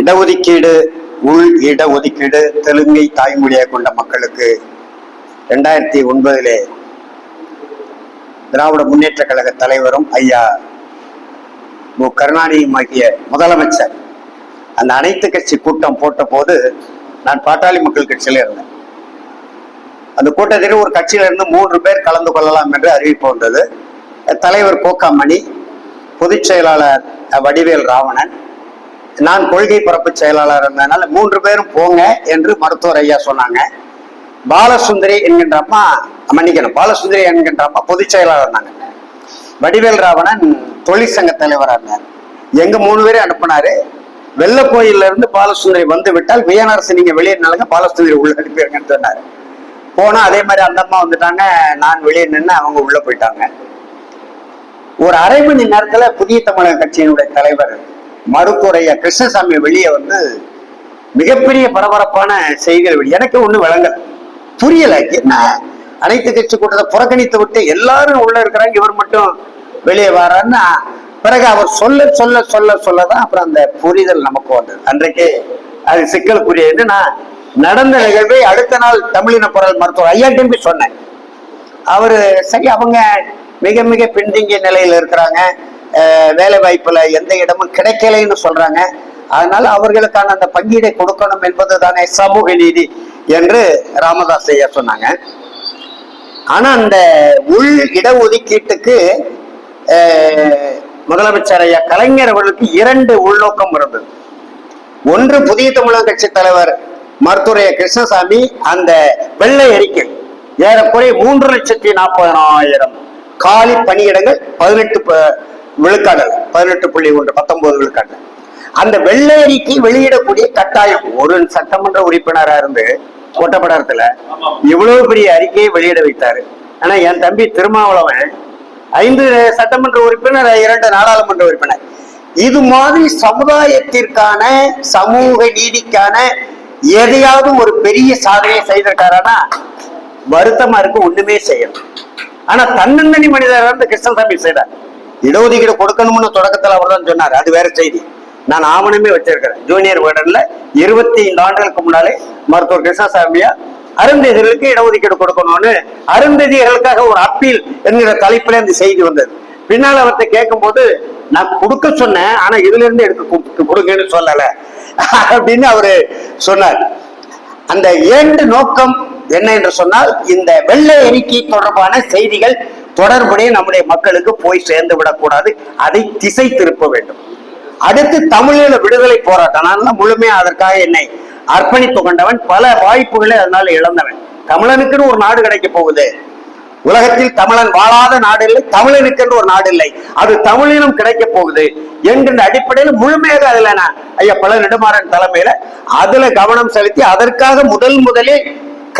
இடஒதுக்கீடு உள் இடஒதுக்கீடு தெலுங்கை தாய்மொழியாக கொண்ட மக்களுக்கு ரெண்டாயிரத்தி ஒன்பதிலே திராவிட முன்னேற்ற கழக தலைவரும் ஐயா மு. கருணாநிதியும் ஆகிய முதலமைச்சர் அந்த அனைத்து கட்சி கூட்டம் போட்ட போது நான் பாட்டாளி மக்கள் கட்சியில இருந்தேன். அந்த கூட்டத்தில் ஒரு கட்சியிலிருந்து மூன்று பேர் கலந்து கொள்ளலாம் என்று அறிவிப்பு வந்தது. தலைவர் கோக்காமணி பொதுச் செயலாளர் வடிவேல் ராவணன் நான் கொள்கை பரப்பு செயலாளர் இருந்ததுனால மூன்று பேரும் போங்க என்று மருத்துவர் ஐயா சொன்னாங்க. பாலசுந்தரி என்கின்ற அம்மா மன்னிக்கணும் பாலசுந்தரி என்கின்ற அம்மா பொதுச் செயலாளர் இருந்தாங்க. வடிவேல் ராவணன் தொழிற்சங்க தலைவராக இருந்தார். எங்க மூணு பேரும் அனுப்புனாரு. வெள்ளக்கோயில இருந்து பாலசுந்தரி வந்து விட்டால் வியனரசு நீங்க வெளியே நிலங்க பாலசுந்தரி உள்ள அனுப்பிடுங்கன்னு சொன்னாரு. போனா அதே மாதிரி அந்த அம்மா வந்துட்டாங்க நான் வெளியே நின்று அவங்க உள்ள போயிட்டாங்க. ஒரு அரை மணி நேரத்துல புதிய தமிழக கட்சியினுடைய தலைவர் மருத்துவரைய கிருஷ்ணசாமி வெளியே வந்து மிகப்பெரிய பரபரப்பான செய்திகள் வெளியே எனக்கு ஒண்ணு விளங்கல. புரியல. என்ன? அனைத்து கட்சி கூட்டத்தை புறக்கணித்து விட்டு எல்லாரும் உள்ள இருக்கிறாங்க இவர் மட்டும் வெளியே வரான்னு பிறகு அவர் சொல்ல சொல்ல சொல்ல சொல்லதான் அப்புறம் அந்த புரிதல் நமக்கு வந்தது. அன்றைக்கு அது சிக்கலுக்குரியது. என்னன்னா நடந்த நிகழ்வை அடுத்த நாள் தமிழின குரல் மருத்துவர் ஐயாட்டையும் போய் சொன்னேன் அவரு சரி அவங்க மிக மிக பின்தங்கிய நிலையில இருக்கிறாங்க. வேலை வாய்ப்புல எந்த இடமும் கிடைக்கலைன்னு சொல்றாங்க. அதனால அவர்களுக்கான அந்த பங்கீடை கொடுக்கணும் என்பது தானே சமூக நீதி என்று ராமதாஸ் ஐயா சொன்னாங்க. ஆனா அந்த உள் இடஒதுக்கீட்டுக்கு முதலமைச்சர் ஐயா கலைஞர் அவர்களுக்கு இரண்டு உள்நோக்கம் இருந்தது. ஒன்று புதிய தமிழக கட்சி தலைவர் மருத்துவரைய கிருஷ்ணசாமி அந்த வெள்ளை அறிக்கை ஏறக்குறைய மூன்று லட்சத்தி நாற்பதாயிரம் காலி பணியிடங்கள் பதினெட்டு விழுக்காடல் பதினெட்டு புள்ளி ஒன்று பத்தொன்பது விழுக்காடல். அந்த வெள்ளை அறிக்கை வெளியிடக்கூடிய கட்டாயம் ஒரு சட்டமன்ற உறுப்பினரா இருந்து ஒட்டப்படத்துல இவ்வளவு பெரிய அறிக்கையை வெளியிட வைத்தாரு. ஆனா என் தம்பி திருமாவளவன் ஐந்து சட்டமன்ற உறுப்பினர் இரண்டு நாடாளுமன்ற உறுப்பினர். இது மாதிரி சமுதாயத்திற்கான சமூக நீதிக்கான எதையாவது ஒரு பெரிய சாதனையை செய்திருக்காரனா வருத்தமா இருக்கு ஒண்ணுமே செய்யணும் ஆனா தன்னந்தனி மனிதர் வந்து கிருஷ்ணசாமி செய்தார். இடஒதுக்கீடு கொடுக்கணும்னு தொடக்கத்துல அவர் தான் சொன்னார். அது வேற செய்தி. நான் ஆவணமே வச்சிருக்கிறேன். ஜூனியர் வேர்டன்ல இருபத்தி ஐந்து ஆண்டுகளுக்கு முன்னாலே மருத்துவர் கிருஷ்ணசாமியா அருந்ததிகளுக்கு இடஒதுக்கீடு கொடுக்கணும்னு அருந்ததிகளுக்காக ஒரு அப்பீல் என்கிற தலைப்புல இந்த செய்தி வந்தது. பின்னால் அவர்கிட்ட கேட்கும்போது நான் கொடுக்க சொன்னேன் ஆனா இதுல இருந்து எடுத்து கொடுங்கன்னு சொல்லல. அப்படின்னு அவரு சொன்னார். அந்த இரண்டு நோக்கம் என்ன என்று சொன்னால் இந்த வெள்ளை அறிக்கை தொடர்பான செய்திகள் தொடர்புடைய நம்முடைய மக்களுக்கு போய் சேர்ந்து விடக்கூடாது. அதை திசை திருப்ப வேண்டும். அடுத்து தமிழீழ விடுதலை போராட்டம். நான் முழுமையா அதற்காக என்னை அர்ப்பணித்து கொண்டவன். பல வாய்ப்புகளை அதனால இழந்தவன். தமிழனுக்குன்னு ஒரு நாடு கிடைக்க போகுது. உலகத்தில் தமிழன் வாழாத நாடு இல்லை தமிழனுக்கென்று ஒரு நாடு இல்லை. அது தமிழினம் கிடைக்க போகுது என்கின்ற அடிப்படையில் முழுமையாக அதுல நான் ஐயா பல நெடுமாறன் தலைமையில அதுல கவனம் செலுத்தி அதற்காக முதல் முதலே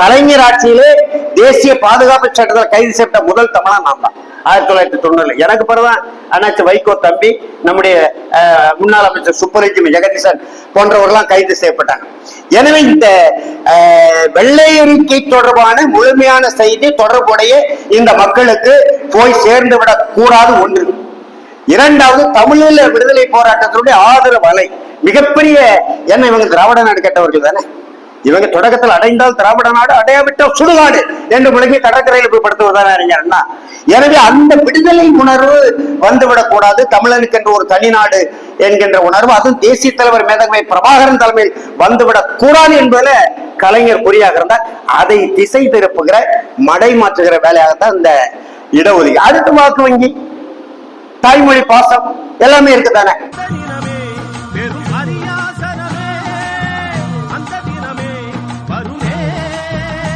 கலைஞர் ஆட்சியிலே தேசிய பாதுகாப்பு சட்டத்தில் கைது செய்யப்பட்ட முதல் தமிழா நான் தான். ஆயிரத்தி தொள்ளாயிரத்தி தொண்ணூறுல. எனக்கு பிறகுதான் அண்ணாச்சி வைகோ தம்பி நம்முடைய முன்னாள் அமைச்சர் சுப்பரஜிமி ஜெகதீசன் போன்றவர்கள்லாம் கைது செய்யப்பட்டாங்க. எனவே இந்த அஹ், வெள்ளை அறிக்கை தொடர்பான முழுமையான செய்தி தொடர்புடைய இந்த மக்களுக்கு போய் சேர்ந்து விட கூடாது ஒன்று. இரண்டாவது தமிழீழ விடுதலை போராட்டத்தினுடைய ஆதரவு அலை. மிகப்பெரிய என்ன இவங்க திராவிட நாடு கெட்டவர்கள் தானே? இவங்க தொடக்கத்தில் அடைந்தால் திராவிட நாடு அடையாவிட்டால் சுடுகாடு என்று முழங்கி கடற்கரையில் போய் படுத்துவதான அறிஞர் அண்ணா. எனவே அந்த விடுதலை உணர்வு வந்துவிடக் கூடாது. தமிழனுக்கு என்று ஒரு தனி நாடு என்கின்ற உணர்வு அதுவும் தேசிய தலைவர் மேதகமை பிரபாகரன் தலைமையில் வந்துவிடக் கூடாது என்பதுல கலைஞர் குறியாக இருந்தார். அதை திசை திருப்புகிற மடை மாற்றுகிற வேலையாகத்தான் இந்த இடஒதுக்கீடு. அடுத்து வாக்கு வங்கி தாய்மொழி பாசம் எல்லாமே இருக்குதானே?